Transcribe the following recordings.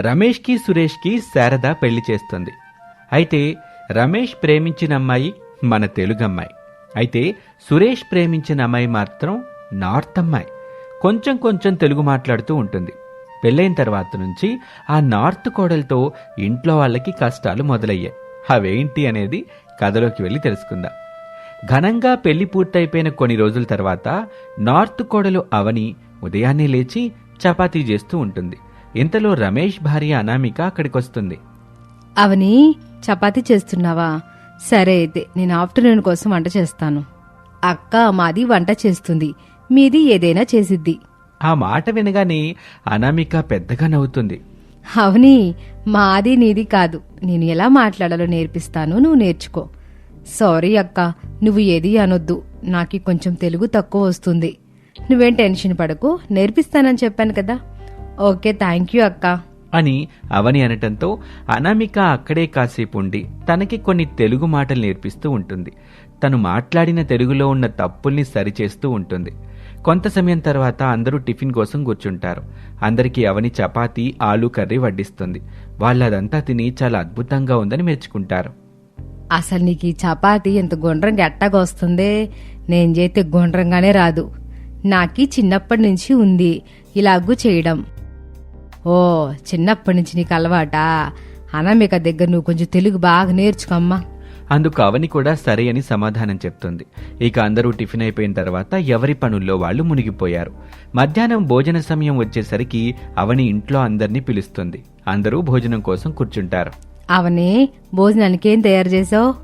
రమేష్కి సురేష్కి శారద పెళ్ళి చేస్తుంది. అయితే రమేష్ ప్రేమించిన అమ్మాయి మన తెలుగు అమ్మాయి. అయితే సురేష్ ప్రేమించిన అమ్మాయి మాత్రం నార్త్ అమ్మాయి. కొంచెం కొంచెం తెలుగు మాట్లాడుతూ ఉంటుంది. పెళ్ళైన తర్వాత నుంచి ఆ నార్త్ కోడలతో ఇంట్లో వాళ్ళకి కష్టాలు మొదలయ్యాయి. అవేంటి అనేది కథలోకి వెళ్ళి తెలుసుకుందాం. ఘనంగా పెళ్ళి పూర్తయిపోయిన కొన్ని రోజుల తర్వాత నార్త్ కోడలు అవని ఉదయాన్నే లేచి చపాతీ చేస్తూ ఉంటుంది. ఇంతలో రమేష్ భార్య అనామిక అక్కడికొస్తుంది. అవని చపాతీ చేస్తున్నావా? సరే అయితే నేను ఆఫ్టర్నూన్ కోసం వంట చేస్తాను. అక్క మాది వంట చేస్తుంది. మీది ఏదైనా చేసిద్ది. ఆ మాట వినగానే అనామిక పెద్దగా నవ్వుతుంది. అవని మాది నీది కాదు. నేను ఎలా మాట్లాడాలో నేర్పిస్తాను నువ్వు నేర్చుకో. సారీ అక్క నువ్వు ఏది అనొద్దు. నాకు కొంచెం తెలుగు తక్కువ వస్తుంది. నువ్వేం టెన్షన్ పడకు నేర్పిస్తానని చెప్పాను కదా. ఓకే థ్యాంక్ యూ అక్క. అని అవని అనటంతో అనామిక అక్కడే కాసేపు ఉండి తనకి కొన్ని తెలుగు మాటలు నేర్పిస్తూ ఉంటుంది. తను మాట్లాడిన తెలుగులో ఉన్న తప్పుల్ని సరిచేస్తూ ఉంటుంది. కొంత సమయం తర్వాత అందరూ టిఫిన్ కోసం కూర్చుంటారు. అందరికీ అవని చపాతీ ఆలు కర్రీ వడ్డిస్తుంది. వాళ్ళదంతా తిని చాలా అద్భుతంగా ఉందని మెచ్చుకుంటారు. అసలు నీకు ఈ చపాతి ఎంత గుండ్రంగా ఎట్టాగా వస్తుందే? నేను చేస్తే గుండ్రంగానే రాదు. నాకి చిన్నప్పటి నుంచి ఉంది. ఇలాగూ చేయడం. ఓ చిన్నప్పటి నుంచి నీకు అలవాటా? అనామిక దగ్గర నువ్వు కొంచెం తెలుగు బాగా నేర్చుకోమ్మా. అందుకు అవని కూడా సరే అని సమాధానం చెప్తుంది. ఇక అందరూ టిఫిన్ అయిపోయిన తర్వాత ఎవరి పనుల్లో వాళ్ళు మునిగిపోయారు. మధ్యాహ్నం భోజన సమయం వచ్చేసరికి అవని ఇంట్లో అందరినీ పిలుస్తుంది. అందరూ భోజనం కోసం కూర్చుంటారు. అవనే భోజనానికి ఏం తయారు చేసావు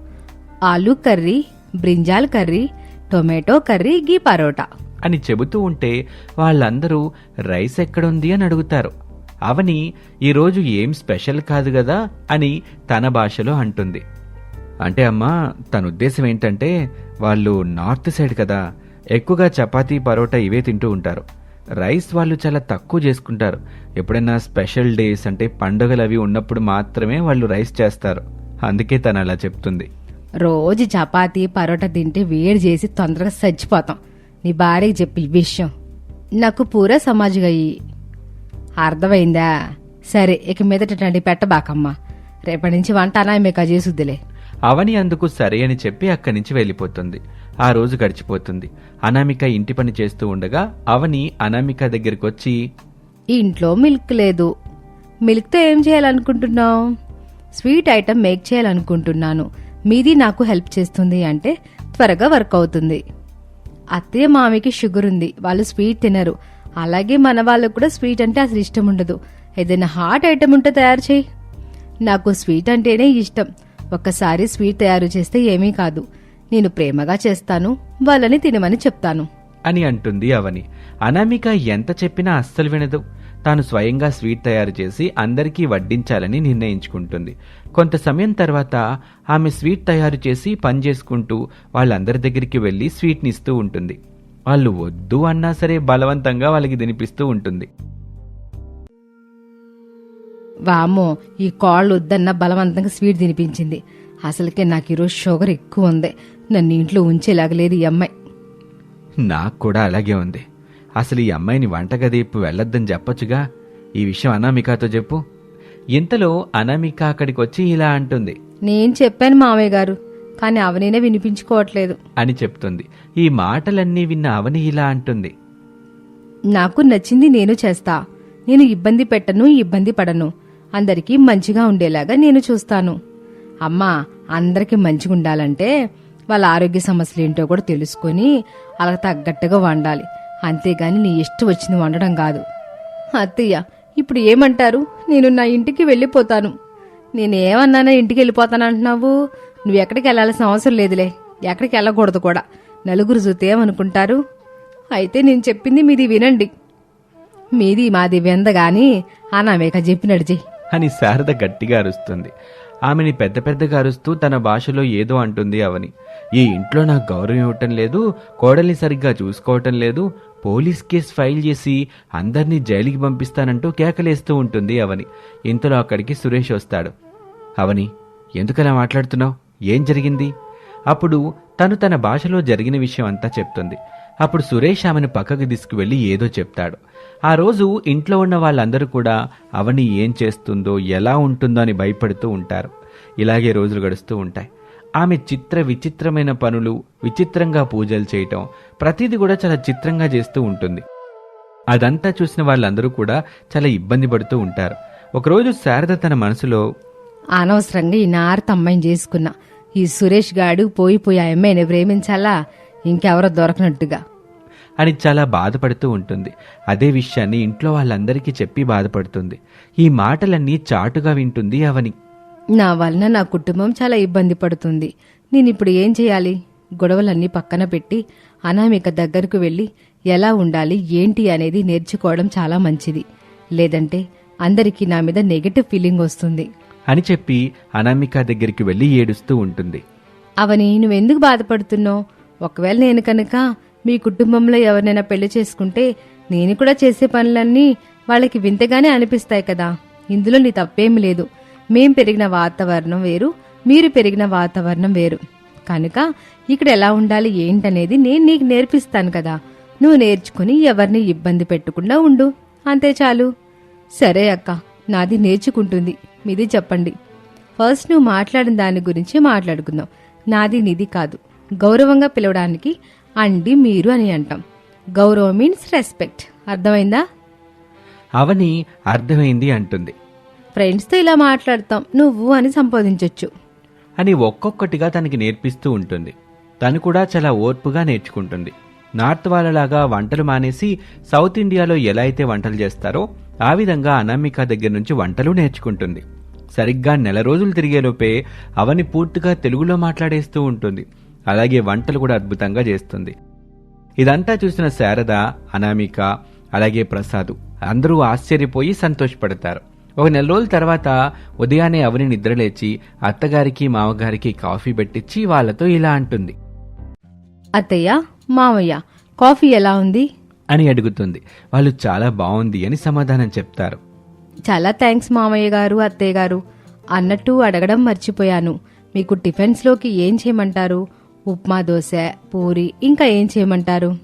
aloo curry brinjal curry tomato curry ghee parotta. అని చెబుతూ ఉంటే వాళ్ళందరూ రైస్ ఎక్కడుంది? అని అడుగుతారు. అవని ఈరోజు ఏం స్పెషల్ కాదు కదా అని తన భాషలో అంటుంది. అంటే అమ్మా తన ఉద్దేశం ఏంటంటే వాళ్ళు నార్త్ సైడ్ కదా ఎక్కువగా చపాతీ పరోటా ఇవే తింటూ ఉంటారు. రైస్ వాళ్ళు చాలా తక్కువ చేసుకుంటారు. ఎప్పుడైనా స్పెషల్ డేస్ అంటే పండుగలు అవి ఉన్నప్పుడు మాత్రమే వాళ్ళు రైస్ చేస్తారు. అందుకే తను అలా చెప్తుంది. రోజు చపాతీ పరోటా తింటే వేడి చేసి తొందరగా చచ్చిపోతాం నీ భార్యకి చెప్పి విషయం. నాకు పూరా సమాజ్గా అయ్యి అర్థమైందా? సరే ఇక మీదటండి పెట్టబాకమ్మా. రేపటి నుంచి వంట అనామిక చేసుద్దిలే. అవని అందుకు సరే అని చెప్పి అక్కడి నుంచి వెళ్ళిపోతుంది. ఆ రోజు గడిచిపోతుంది. అనామిక ఇంటి పని చేస్తూ ఉండగా అవని అనామిక దగ్గరికి వచ్చి ఇంట్లో మిల్క్ లేదు. మిల్క్తో ఏం చేయాలనుకుంటున్నావు? స్వీట్ ఐటమ్ మేక్ చేయాలనుకుంటున్నాను. మీది నాకు హెల్ప్ చేస్తుంది అంటే త్వరగా వర్క్ అవుతుంది. అత్తయ్య మామికి షుగర్ ఉంది. వాళ్ళు స్వీట్ తినరు. అలాగే మన వాళ్ళకు కూడా స్వీట్ అంటే అసలు ఇష్టం ఉండదు. ఏదైనా హాట్ ఐటమ్ ఉంటే తయారు చేయి. నాకు స్వీట్ అంటేనే ఇష్టం. ఒక్కసారి స్వీట్ తయారు చేస్తే ఏమీ కాదు. నేను ప్రేమగా చేస్తాను వాళ్ళని తినమని చెప్తాను. అని అంటుంది అవని. అనామిక ఎంత చెప్పినా అస్సలు వినదు. తాను స్వయంగా స్వీట్ తయారు చేసి అందరికీ వడ్డించాలని నిర్ణయించుకుంటుంది. కొంత సమయం తర్వాత ఆమె స్వీట్ తయారు చేసి పని చేసుకుంటూ వాళ్ళందరి దగ్గరికి వెళ్ళి స్వీట్ని ఇస్తూ ఉంటుంది. వాళ్ళు వద్దు అన్నా సరే బలవంతంగా వాళ్ళకి తినిపిస్తూ ఉంటుంది. వామ్మో ఈ కాళ్ళు వద్దన్న బలవంతంగా స్వీట్ తినిపించింది. అసలుకే నాకు ఈరోజు షుగర్ ఎక్కువ ఉంది. నన్ను ఇంట్లో ఉంచేలాగలేదు ఈ అమ్మాయి. నాకు కూడా అలాగే ఉంది. అసలు ఈ అమ్మాయిని వంటగది వైపు వెళ్ళొద్దని చెప్పొచ్చుగా? ఈ విషయం అనామికతో చెప్పు. ఇంతలో అనామిక అక్కడికి వచ్చి ఇలా అంటుంది. నేను చెప్పాను మామయ్య గారు. కానీ అవనీనే వినిపించుకోవట్లేదు. అని చెప్తుంది. ఈ మాటలన్నీ విన్న అవని ఇలా అంటుంది. నాకు నచ్చింది నేను చేస్తా. నేను ఇబ్బంది పెట్టను ఇబ్బంది పడను. అందరికీ మంచిగా ఉండేలాగా నేను చూస్తాను. అమ్మా అందరికీ మంచిగా ఉండాలంటే వాళ్ళ ఆరోగ్య సమస్యలు ఏంటో కూడా తెలుసుకొని అలా తగ్గట్టుగా వండాలి. అంతేగాని నీ ఇష్టం వచ్చింది వండడం కాదు. అత్తయ్య ఇప్పుడు ఏమంటారు? నేను నా ఇంటికి వెళ్ళిపోతాను. నేనేమన్నానా ఇంటికి వెళ్ళిపోతాను అంటున్నావు నువ్వు ఎక్కడికి వెళ్ళాల్సిన అవసరం లేదులే. ఎక్కడికి వెళ్ళకూడదు కూడా. నలుగురు చూస్తే ఏమనుకుంటారు? అయితే నేను చెప్పింది మీది వినండి. మీది మాది విందగాని అనామేక చెప్పినడు చెయ్యి. అని శారద గట్టిగా అరుస్తుంది. ఆమెని పెద్ద పెద్దగా అరుస్తూ తన భాషలో ఏదో అంటుంది అవని. ఈ ఇంట్లో నాకు గౌరవం ఇవ్వటం లేదు కోడల్ని సరిగ్గా చూసుకోవటం లేదు పోలీస్ కేసు ఫైల్ చేసి అందరినీ జైలుకి పంపిస్తానంటూ కేకలేస్తూ ఉంటుంది అవని. ఇంతలో అక్కడికి సురేష్ వస్తాడు. అవని ఎందుకలా మాట్లాడుతున్నావు? ఏం జరిగింది? అప్పుడు తను తన భాషలో జరిగిన విషయం అంతా చెప్తుంది. అప్పుడు సురేష్ ఆమెను పక్కకు తీసుకువెళ్ళి ఏదో చెప్తాడు. ఆ రోజు ఇంట్లో ఉన్న వాళ్ళందరూ కూడా అవని ఏం చేస్తుందో ఎలా ఉంటుందో అని భయపడుతూ ఉంటారు. ఇలాగే రోజులు గడుస్తూ ఉంటాయి. ఆమె చిత్ర విచిత్రమైన పనులు విచిత్రంగా పూజలు చేయటం ప్రతిదీ కూడా చాలా చిత్రంగా చేస్తూ ఉంటుంది. అదంతా చూసిన వాళ్ళందరూ కూడా చాలా ఇబ్బంది పడుతూ ఉంటారు. ఒకరోజు శారద తన మనసులో అనవసరంగా ఈ నారత అమ్మాయిని చేసుకున్నా. ఈ సురేష్ గాడు పోయి పోయి ఆ అమ్మాయిని ప్రేమించాలా? ఇంకెవరో దొరకనట్టుగా. అని చాలా బాధపడుతూ ఉంటుంది. అదే విషయాన్ని ఇంట్లో వాళ్ళందరికీ చెప్పి బాధపడుతుంది. ఈ మాటలన్నీ చాటుగా వింటుంది అవని. నా వలన నా కుటుంబం చాలా ఇబ్బంది పడుతుంది. నేను ఇప్పుడు ఏం చేయాలి? గొడవలన్నీ పక్కన పెట్టి అనామిక దగ్గరకు వెళ్ళి ఎలా ఉండాలి ఏంటి అనేది నేర్చుకోవడం చాలా మంచిది. లేదంటే అందరికీ నా మీద నెగటివ్ ఫీలింగ్ వస్తుంది. అని చెప్పి అనామిక దగ్గరికి వెళ్ళి ఏడుస్తూ ఉంటుంది. అవని నువ్వెందుకు బాధపడుతున్నావు? ఒకవేళ నేను కనుక మీ కుటుంబంలో ఎవరినైనా పెళ్ళి చేసుకుంటే నేను కూడా చేసే పనులన్నీ వాళ్ళకి వింతగానే అనిపిస్తాయి కదా. ఇందులో నీ తప్పేం లేదు. మేం పెరిగిన వాతావరణం వేరు మీరు పెరిగిన వాతావరణం వేరు. కనుక ఇక్కడ ఎలా ఉండాలి ఏంటనేది నేను నీకు నేర్పిస్తాను కదా. నువ్వు నేర్చుకుని ఎవరిని ఇబ్బంది పెట్టకుండా ఉండు. అంతే చాలు. సరే అక్క నాది నేర్చుకుంటుంది. మీది చెప్పండి. ఫస్ట్ నువ్వు మాట్లాడిన దాని గురించి మాట్లాడుకుందాం. నాది నిధి కాదు. గౌరవంగా పిలవడానికి అండి మీరు అని అంటాం. గౌరవం మీన్స్ రెస్పెక్ట్ అర్థమైందా? అవని అర్థమైంది అంటుంది. ఫ్రెండ్స్తో ఇలా మాట్లాడతాం. నువ్వు అని సంబోధించొచ్చు. అని ఒక్కొక్కటిగా తనకి నేర్పిస్తూ ఉంటుంది. తను కూడా చాలా ఓర్పుగా నేర్చుకుంటుంది. నార్త్ వాళ్ళలాగా వంటలు మానేసి సౌత్ ఇండియాలో ఎలా అయితే వంటలు చేస్తారో ఆ విధంగా అనామిక దగ్గర నుంచి వంటలు నేర్చుకుంటుంది. సరిగ్గా నెల రోజులు తిరిగేలోపే అవని పూర్తిగా తెలుగులో మాట్లాడేస్తూ ఉంటుంది. అలాగే వంటలు కూడా అద్భుతంగా చేస్తుంది. ఇదంతా చూసిన శారద అనామిక అలాగే ప్రసాద్ అందరూ ఆశ్చర్యపోయి సంతోషపడతారు. ఒక నెల రోజుల తర్వాత ఉదయాన్నే అవని నిద్రలేచి అత్తగారికి మామగారికి కాఫీ పెట్టించి వాళ్ళతో ఇలా అంటుంది. అత్తయ్య మామయ్య కాఫీ ఎలా ఉంది? అని అడుగుతుంది. వాళ్ళు చాలా బాగుంది అని సమాధానం చెప్తారు. చాలా థ్యాంక్స్ మామయ్య గారు అత్తయ్య గారు అన్నట్టు అడగడం మర్చిపోయాను. మీకు టిఫిన్స్లోకి ఏం చేయమంటారు? ఉప్మా దోశ పూరి ఇంకా ఏం చేయమంటారు?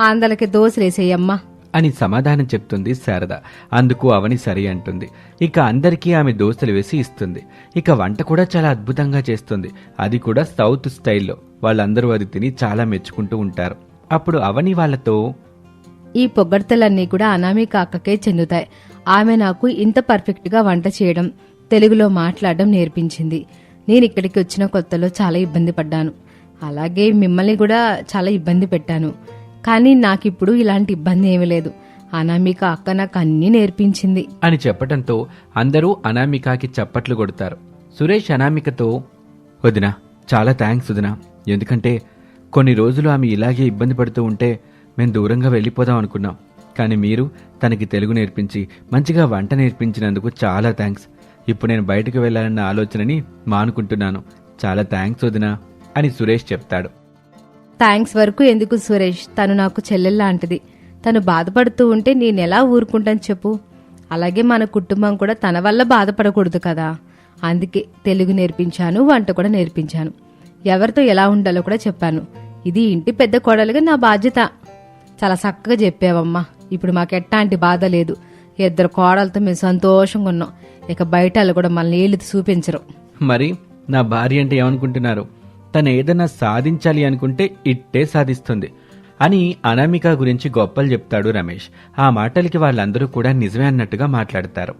ఆందలకి దోశలేసేయమ్మా. అని సమాధానం చెప్తుంది శారద. అందుకు అవని సరి అంటుంది. ఇక అందరికీ ఆమె దోశలు వేసి ఇస్తుంది. ఇక వంట కూడా చాలా అద్భుతంగా చేస్తుంది. అది కూడా సౌత్ స్టైల్లో. వాళ్ళందరూ అది తిని చాలా మెచ్చుకుంటూ ఉంటారు. అప్పుడు అవని వాళ్ళతో ఈ పొగడ్తలన్నీ కూడా అనామిక అక్కకే చెందుతాయి. ఆమె నాకు ఇంత పర్ఫెక్ట్గా వంట చేయడం తెలుగులో మాట్లాడడం నేర్పించింది. నేను ఇక్కడికి వచ్చిన కొత్తలో చాలా ఇబ్బంది పడ్డాను. అలాగే మిమ్మల్ని కూడా చాలా ఇబ్బంది పెట్టాను. కానీ నాకిప్పుడు ఇలాంటి ఇబ్బంది ఏమీ లేదు. అనామిక అక్క నాకు అన్నీ నేర్పించింది. అని చెప్పటంతో అందరూ అనామికకి చప్పట్లు కొడతారు. సురేష్ అనామికతో వదినా చాలా థ్యాంక్స్ వదినా. ఎందుకంటే కొన్ని రోజులు ఆమె ఇలాగే ఇబ్బంది పడుతూ ఉంటే మేము దూరంగా వెళ్ళిపోదాం అనుకున్నాం. కానీ మీరు తనకి తెలుగు నేర్పించి మంచిగా వంట నేర్పించినందుకు చాలా థ్యాంక్స్ ఇప్పుడు నేను బయటకు వెళ్ళాలన్న ఆలోచనని మానుకుంటున్నాను. చాలా థ్యాంక్స్ వదినా అని సురేష్ చెప్తాడు. థ్యాంక్స్ వరకు ఎందుకు సురేష్? తను నాకు చెల్లెల్లాంటిది తను బాధపడుతూ ఉంటే నేనెలా ఊరుకుంటాను చెప్పు. అలాగే మన కుటుంబం కూడా తన వల్ల బాధపడకూడదు కదా. అందుకే తెలుగు నేర్పించాను వంట కూడా నేర్పించాను. ఎవరితో ఎలా ఉండాలో కూడా చెప్పాను. ఇది ఇంటి పెద్ద కోడలుగా నా బాధ్యత. చాలా చక్కగా చెప్పావమ్మా. ఇప్పుడు మాకు ఎట్టాంటి బాధ లేదు. ఇద్దరు కోడలతో మేము సంతోషంగా ఉన్నాం. ఇక బయట వాళ్ళు కూడా మనల్ని ఏళ్ళు చూపించరు. మరి నా భార్య అంటే ఏమనుకుంటున్నారు? తను ఏదైనా సాధించాలి అనుకుంటే ఇట్టే సాధిస్తుంది అని అనామిక గురించి గొప్పలు చెప్తాడు రమేష్. ఆ మాటలకి వాళ్ళందరూ కూడా నిజమే అన్నట్టుగా మాట్లాడతారు.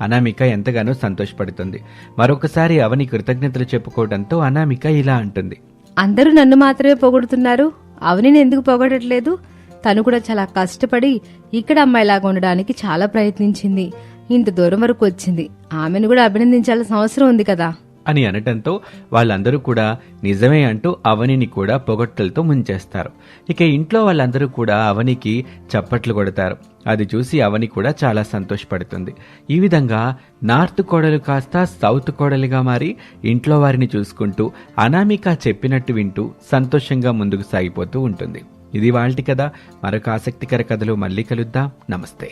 అనామిక ఎంతగానో సంతోషపడుతుంది. మరొకసారి అవని కృతజ్ఞతలు చెప్పుకోవడంతో అనామిక ఇలా అంటుంది. అందరూ నన్ను మాత్రమే పొగుడుతున్నారు. అవని ఎందుకు పొగడట్లేదు? తను కూడా చాలా కష్టపడి ఇక్కడ అమ్మాయిలాగా ఉండడానికి చాలా ప్రయత్నించింది. ఇంత దూరం వరకు వచ్చింది. ఆమెను కూడా అభినందించాల్సిన అవసరం ఉంది కదా. అని అనటంతో వాళ్ళందరూ కూడా నిజమే అంటూ అవనిని కూడా పొగట్టలతో ముంచేస్తారు. ఇక ఇంట్లో వాళ్ళందరూ కూడా అవనికి చప్పట్లు కొడతారు. అది చూసి అవని కూడా చాలా సంతోషపడుతుంది. ఈ విధంగా నార్త్ కోడలు కాస్త సౌత్ కోడలుగా మారి ఇంట్లో వారిని చూసుకుంటూ అనామిక చెప్పినట్టు వింటూ సంతోషంగా ముందుకు సాగిపోతూ ఉంటుంది. ఇది వాళ్ళటి కదా మరొక ఆసక్తికర కథలో మళ్ళీ కలుద్దాం. నమస్తే.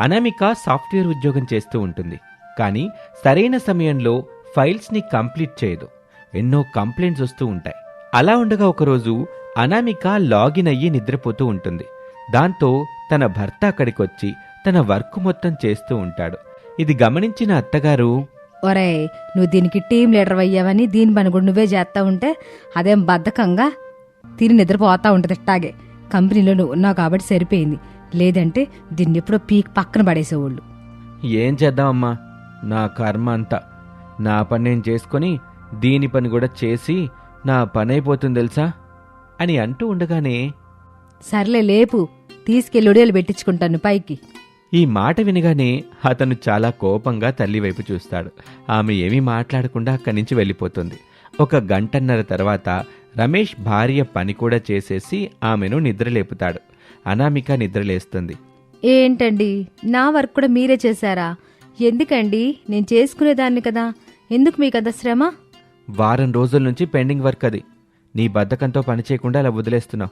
అనామిక సాఫ్ట్వేర్ ఉద్యోగం చేస్తూ ఉంటుంది. కానీ సరైన సమయంలో ఫైల్స్ని కంప్లీట్ చేయదు. ఎన్నో కంప్లైంట్స్ వస్తూ ఉంటాయి. అలా ఉండగా ఒకరోజు అనామిక లాగిన్ అయ్యి నిద్రపోతూ ఉంటుంది. దాంతో తన భర్త అక్కడికొచ్చి తన వర్క్ మొత్తం చేస్తూ ఉంటాడు. ఇది గమనించిన అత్తగారు ఒరేయ్ నువ్వు దీనికి టీం లీడర్ అయ్యావని దీని పని కూడా నువ్వే చేస్తా ఉంటే అదేం బద్ధకంగా? తిని నిద్రపోతా ఉంటుంది ఇట్టాగే. కంపెనీలో నువ్వు ఉన్నావు కాబట్టి సరిపోయింది. లేదంటే దీన్ని ఎప్పుడో పీక్ పక్కన పడేసేవాళ్ళు. ఏం చేద్దామమ్మా? నా కర్మ అంతా. నా పని నేను చేసుకొని దీని పని కూడా చేసి నా పని అయిపోతుంది తెలుసా? అని అంటూ ఉండగానే సర్లే లేపు. తీసుకెళ్ళి ఒడియాలు పెట్టించుకుంటాను పైకి. ఈ మాట వినగానే అతను చాలా కోపంగా తల్లి వైపు చూస్తాడు. ఆమె ఏమీ మాట్లాడకుండా అక్కడి నుంచి వెళ్ళిపోతుంది. ఒక గంటన్నర తర్వాత రమేష్ భార్య పని కూడా చేసేసి ఆమెను నిద్రలేపుతాడు. అనామిక నిద్రలేస్తుంది. ఏంటండి? నా వర్క్ కూడా మీరే చేశారా? ఎందుకండి? నేను చేసుకునేదాన్ని కదా. ఎందుకు మీకు అంత శ్రమ? వారం రోజుల నుంచి పెండింగ్ వర్క్ అది. నీ బద్ధకంతో పని చేయకుండా అలా వదిలేస్తున్నావు.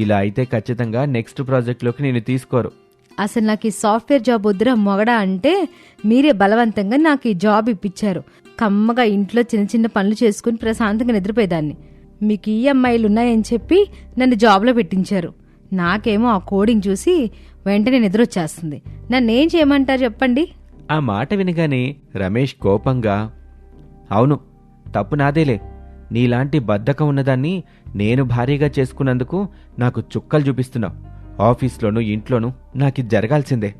ఇలా అయితే ఖచ్చితంగా నెక్స్ట్ ప్రాజెక్ట్లోకి నేను తీసుకోరు. అసలు నాకు ఈ సాఫ్ట్వేర్ జాబ్ వద్దురా మొగడా అంటే మీరే బలవంతంగా నాకు ఈ జాబ్ ఇప్పించారు. కమ్మగా ఇంట్లో చిన్న చిన్న పనులు చేసుకుని ప్రశాంతంగా నిద్రపోయేదాన్ని. మీకు ఈ అమ్మాయిలు ఉన్నాయని చెప్పి నన్ను జాబ్లో పెట్టించారు. నాకేమో ఆ కోడింగ్ చూసి వెంటనే నిద్ర వచ్చేస్తుంది నన్ను ఏం చేయమంటారు చెప్పండి? ఆ మాట వినగానే రమేష్ కోపంగా అవును తప్పు నాదేలే. నీలాంటి బద్ధకం ఉన్నదాన్ని నేను భారీగా చేసుకున్నందుకు నాకు చుక్కలు చూపిస్తున్నావు. ఆఫీస్లోనూ ఇంట్లోనూ నాకిది జరగాల్సిందే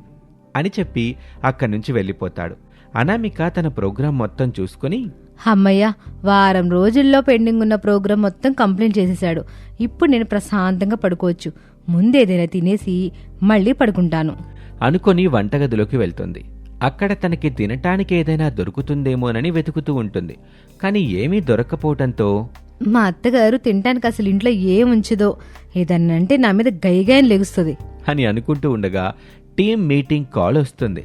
అని చెప్పి అక్కడి నుంచి వెళ్ళిపోతాడు. అనామిక తన ప్రోగ్రాం మొత్తం చూసుకుని అమ్మయ్య వారం రోజుల్లో పెండింగ్ ఉన్న ప్రోగ్రాం మొత్తం కంప్లీట్ చేసేశాడు. ఇప్పుడు నేను ప్రశాంతంగా పడుకోవచ్చు. ముందేదైనా తినేసి మళ్ళీ పడుకుంటాను. అనుకొని వంటగదిలోకి వెళ్తుంది. అక్కడ తనకి తినటానికి ఏదైనా దొరుకుతుందేమోనని వెతుకుతూ ఉంటుంది. కానీ ఏమీ దొరక్కపోవటంతో మా అత్తగారు తినటానికి అసలు ఇంట్లో ఏం ఉంచుదో ఏదన్నంటే నా మీద గైగాయని లెగుస్తుంది. అని అనుకుంటూ ఉండగా టీం మీటింగ్ కాల్ వస్తుంది.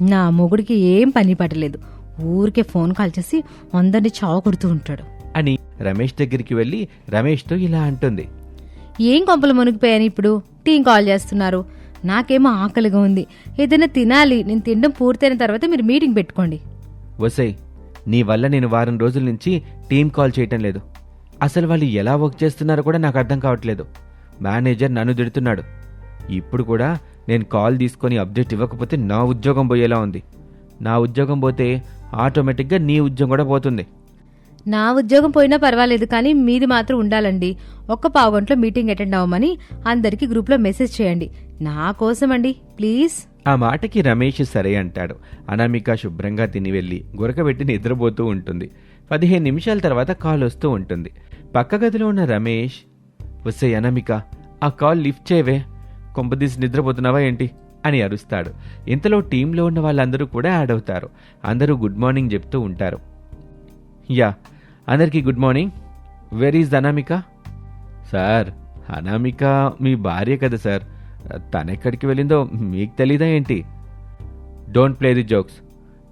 నా మొగుడికి ఏం పని పట్టలేదు ఊరికే ఫోన్ కాల్ చేసి అందరినీ చావు కొడుతూ ఉంటాడు. అని రమేష్ దగ్గరికి వెళ్ళి రమేష్తో ఇలా అంటుంది. ఏం కొంపలు మునిగిపోయాను ఇప్పుడు? టీం కాల్ చేస్తున్నారు. నాకేమో ఆకలిగా ఉంది. ఏదైనా తినాలి. నేను తినడం పూర్తయిన తర్వాత మీరు మీటింగ్ పెట్టుకోండి. వసై నీ వల్ల నేను వారం రోజుల నుంచి టీం కాల్ చేయటం లేదు. అసలు వాళ్ళు ఎలా వర్క్ చేస్తున్నారో కూడా నాకు అర్థం కావట్లేదు. మేనేజర్ నన్ను తిడుతున్నాడు. ఇప్పుడు కూడా నేను కాల్ తీసుకొని అప్డేట్ ఇవ్వకపోతే నా ఉద్యోగం పోయేలా ఉంది. నా ఉద్యోగం పోతే ఆటోమేటిక్గా నీ ఉద్యోగం కూడా పోతుంది. నా ఉద్యోగం పోయినా పర్వాలేదు కానీ మీది మాత్రం ఉండాలండి. ఒక్క పావు గంటలో మీటింగ్ అటెండ్ అవ్వమని అందరికీ గ్రూప్లో మెసేజ్ చేయండి. నా కోసం అండి ప్లీజ్. ఆ మాటకి రమేష్ సరే అంటాడు. అనామిక శుభ్రంగా తిని వెళ్ళి గురకబెట్టి నిద్రపోతూ ఉంటుంది. పదిహేను నిమిషాల తర్వాత కాల్ వస్తూ ఉంటుంది. పక్క గదిలో ఉన్న రమేష్ వస్తే అనమిక ఆ కాల్ లిఫ్ట్ చేయవే. కొంపదీసి నిద్రపోతున్నావా ఏంటి? అని అరుస్తాడు. ఇంతలో టీంలో ఉన్న వాళ్ళందరూ కూడా యాడ్ అవుతారు. అందరూ గుడ్ మార్నింగ్ చెప్తూ ఉంటారు. యా అందరికీ good morning. Where is Anamika? Sir Anamika మీ భార్య కదా సార్. తనెక్కడికి వెళ్ళిందో మీకు తెలీదా ఏంటి? డోంట్ ప్లే ది జోక్స్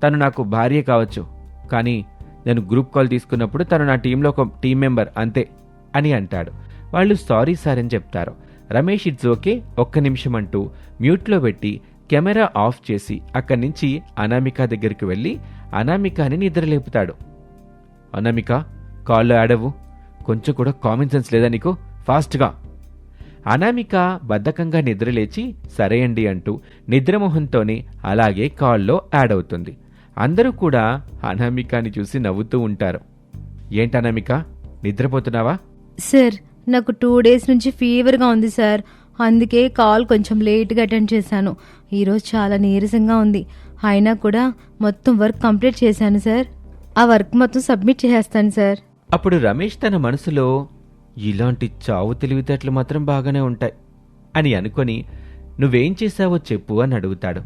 తను నాకు భార్య కావచ్చు. కానీ నేను గ్రూప్ కాల్ తీసుకున్నప్పుడు తను నా టీంలో ఒక టీం మెంబర్ అంతే అని అంటాడు. వాళ్ళు సారీ సార్ అని చెప్తారు. రమేష్ ఇట్స్ ఓకే ఒక్క నిమిషం అంటూ మ్యూట్లో పెట్టి కెమెరా ఆఫ్ చేసి అక్కడి నుంచి అనామిక దగ్గరికి వెళ్ళి అనామికాని నిద్రలేపుతాడు. అనామిక కాల్లో ఆడవు. కొంచెం కూడా కామన్ సెన్స్ లేదా నీకు? ఫాస్ట్గా. అనామిక బద్ధకంగా నిద్రలేచి సరే అండి అంటూ నిద్రమోహంతోనే అలాగే కాల్లో యాడ్ అవుతుంది. అందరూ కూడా అనామికాని చూసి నవ్వుతూ ఉంటారు. ఏంటి అనామిక? నిద్రపోతున్నావా? సార్ నాకు టూ డేస్ నుంచి ఫీవర్గా ఉంది సార్. అందుకే కాల్ కొంచెం లేట్గా అటెండ్ చేశాను. ఈరోజు చాలా నీరసంగా ఉంది. అయినా కూడా మొత్తం వర్క్ కంప్లీట్ చేశాను సార్. ఆ వర్క్ మొత్తం సబ్మిట్ చేసేస్తాను సార్. అప్పుడు రమేష్ తన మనసులో ఇలాంటి చావు తెలివితేటలు మాత్రం బాగానే ఉంటాయి అని అనుకొని నువ్వేం చేశావో చెప్పు అని అడుగుతాడు.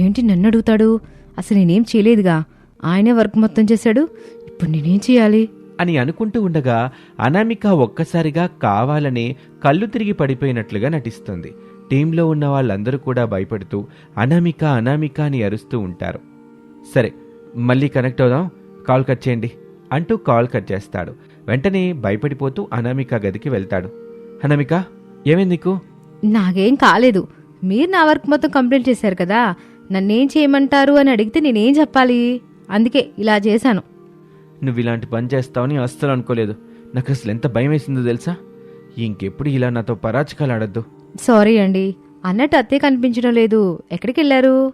ఏంటి నన్ను అడుగుతాడు? అసలు నేనేం చేయలేదుగా. ఆయనే వర్క్ మొత్తం చేశాడు. ఇప్పుడు నేనేం చేయాలి? అని అనుకుంటూ ఉండగా అనామిక ఒక్కసారిగా కావాలనే కళ్ళు తిరిగి పడిపోయినట్లుగా నటిస్తుంది. టీంలో ఉన్న వాళ్ళందరూ కూడా భయపడుతూ అనామిక అనామిక అని అరుస్తూ ఉంటారు. సరే మళ్ళీ కనెక్ట్ అవుదాం. కాల్ కట్ చేయండి అంటూ కాల్ కట్ చేస్తాడు. వెంటనే భయపడిపోతూ అనామిక గదికి వెళ్తాడు. అనామిక ఏమైంది నీకు? నాకేం కాలేదు. మీరు నా వర్క్ మొత్తం కంప్లీట్ చేశారు కదా. నన్నేం చేయమంటారు అని అడిగితే నేనేం చెప్పాలి? అందుకే ఇలా చేశాను. నువ్వు ఇలాంటి పని చేస్తావని అస్సలు అనుకోలేదు. నాకు అసలు ఎంత భయం వేసిందో తెలుసా? ఇంకెప్పుడు ఇలా నాతో పరాచకాలు ఆడద్దు సారీ అండి. అన్నట్టు అత్తయ్య కనిపించడం లేదు. ఎక్కడికి వెళ్ళారు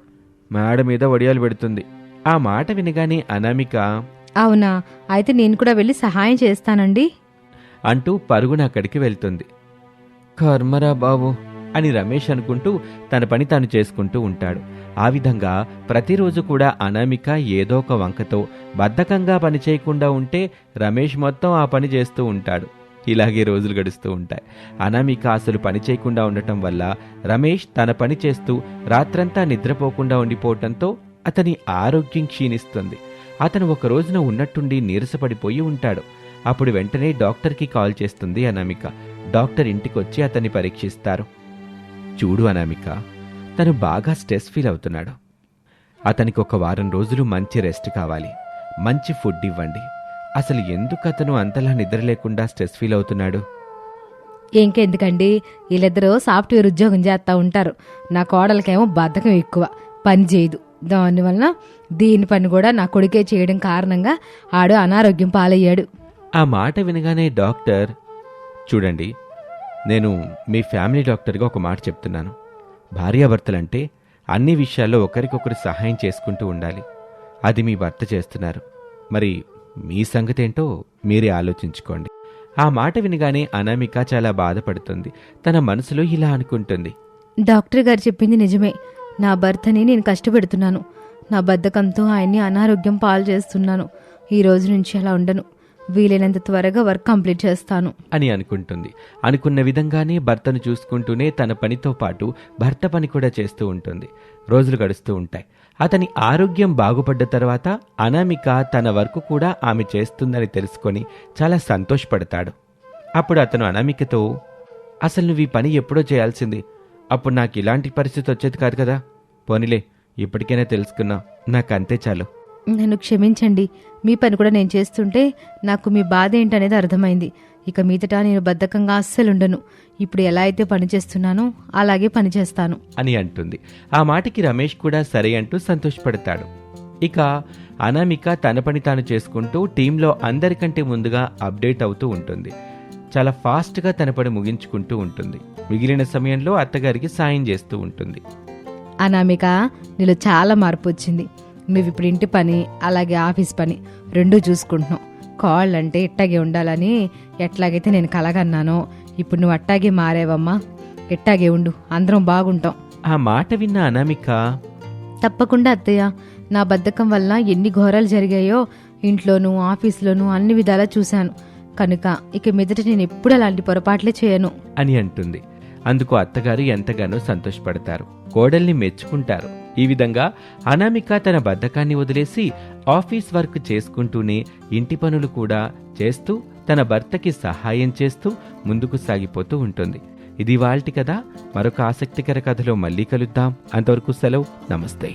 మేడ మీద వడియాలు పెడుతుంది. ఆ మాట వినగానే అనామిక అవునా? అయితే నేను కూడా వెళ్ళి సహాయం చేస్తానండి. అంటూ పరుగున అక్కడికి వెళ్తుంది. కర్మరా బాబు. అని రమేష్ అనుకుంటూ తన పని తాను చేసుకుంటూ ఉంటాడు. ఆ విధంగా ప్రతిరోజు కూడా అనామిక ఏదో ఒక వంకతో బద్ధకంగా పని చేయకుండా ఉంటే రమేష్ మొత్తం ఆ పని చేస్తూ ఉంటాడు. ఇలాగే రోజులు గడుస్తూ ఉంటాయి. అనామిక అసలు పని చేయకుండా ఉండటం వల్ల రమేష్ తన పని చేస్తూ రాత్రంతా నిద్రపోకుండా ఉండిపోవటంతో అతని ఆరోగ్యం క్షీణిస్తుంది. అతను ఒక రోజున ఉన్నట్టుండి నీరసపడిపోయి ఉంటాడు. అప్పుడు వెంటనే డాక్టర్కి కాల్ చేస్తుంది అనామిక. డాక్టర్ ఇంటికొచ్చి అతన్ని పరీక్షిస్తారు. చూడు అనామిక తను బాగా స్ట్రెస్ ఫీల్ అవుతున్నాడు. అతనికి ఒక వారం రోజులు మంచి రెస్ట్ కావాలి మంచి ఫుడ్ ఇవ్వండి. అసలు ఎందుకు అతను అంతలా నిద్ర లేకుండా స్ట్రెస్ ఫీల్ అవుతున్నాడు? ఇంకెందుకండి? వీళ్ళిద్దరూ సాఫ్ట్వేర్ ఉద్యోగం చేస్తా ఉంటారు. నా కోడలకేమో బద్ధకం ఎక్కువ పని చేయదు. దానివలన దీని పని కూడా నా కొడుకే చేయడం కారణంగా ఆడు అనారోగ్యం పాలయ్యాడు. ఆ మాట వినగానే డాక్టర్ చూడండి నేను మీ ఫ్యామిలీ డాక్టర్గా ఒక మాట చెప్తున్నాను. భార్యాభర్తలంటే అన్ని విషయాల్లో ఒకరికొకరు సహాయం చేసుకుంటూ ఉండాలి. అది మీ భర్త చేస్తున్నారు. మరి మీ సంగతి ఏంటో మీరే ఆలోచించుకోండి. ఆ మాట వినగానే అనామిక చాలా బాధపడుతుంది. తన మనసులో ఇలా అనుకుంటుంది. డాక్టర్ గారు చెప్పింది నిజమే. నా భర్తని నేను కష్టపెడుతున్నాను. నా బద్ధకంతో ఆయన్ని అనారోగ్యం పాలు చేస్తున్నాను. ఈ రోజు నుంచి అలా ఉండను. వీలైనంత త్వరగా వర్క్ కంప్లీట్ చేస్తాను. అని అనుకుంటుంది. అనుకున్న విధంగానే భర్తను చూసుకుంటూనే తన పనితో పాటు భర్త పని కూడా చేస్తూ ఉంటుంది. రోజులు గడుస్తూ ఉంటాయి. అతని ఆరోగ్యం బాగుపడ్డ తర్వాత అనామిక తన వర్క్ కూడా ఆమె చేస్తుందని తెలుసుకొని చాలా సంతోషపడతాడు. అప్పుడు అతను అనామికతో అసలు నువ్వు ఈ పని ఎప్పుడో చేయాల్సింది? అప్పుడు నాకు ఇలాంటి పరిస్థితి వచ్చేది కాదు కదా. పోనీలే ఇప్పటికైనా తెలుసుకున్నా నాకు అంతే చాలు. నన్ను క్షమించండి. మీ పని కూడా నేను చేస్తుంటే నాకు మీ బాధ ఏంటనేది అర్థమైంది. ఇక మీదట నేను బద్ధకంగా అస్సలు ఉండను ఇప్పుడు ఎలా అయితే పని చేస్తున్నానో అలాగే పని చేస్తాను. అని అంటుంది. ఆ మాటకి రమేష్ కూడా సరే అంటూ సంతోషపడతాడు. ఇక అనామిక తన పని తాను చేసుకుంటూ టీంలో అందరికంటే ముందుగా అప్డేట్ అవుతూ ఉంటుంది. చాలా ఫాస్ట్గా తన పని ముగించుకుంటూ ఉంటుంది. మిగిలిన సమయంలో అత్తగారికి సాయం చేస్తూ ఉంటుంది. అనామిక నీలో చాలా మార్పు వచ్చింది. నువ్వు ఇప్పుడు ఇంటి పని అలాగే ఆఫీస్ పని రెండూ చూసుకుంటున్నావు కాళ్ళు అంటే ఇట్టాగే ఉండాలని ఎట్లాగైతే నేను కలగన్నానో ఇప్పుడు నువ్వు అట్టాగే మారేవమ్మా. ఇట్టాగే ఉండు అందరం బాగుంటాం. ఆ మాట విన్న అనామిక తప్పకుండా అత్తయ్య. నా బద్ధకం వల్ల ఎన్ని ఘోరాలు జరిగాయో ఇంట్లోనూ ఆఫీస్లోనూ అన్ని విధాలా చూశాను. కనుక ఇక మీదట నేను ఎప్పుడు అలాంటి పొరపాట్లే చేయను. అని అంటుంది. అందుకు అత్తగారు ఎంతగానో సంతోషపడతారు. కోడల్ని మెచ్చుకుంటారు. ఈ విధంగా అనామిక తన బద్ధకాన్ని వదిలేసి ఆఫీస్ వర్క్ చేసుకుంటూనే ఇంటి పనులు కూడా చేస్తూ తన భర్తకి సహాయం చేస్తూ ముందుకు సాగిపోతూ ఉంటుంది. ఇది వాళ్ళటి కదా మరొక ఆసక్తికర కథలో మళ్ళీ కలుద్దాం. అంతవరకు సెలవు. నమస్తే.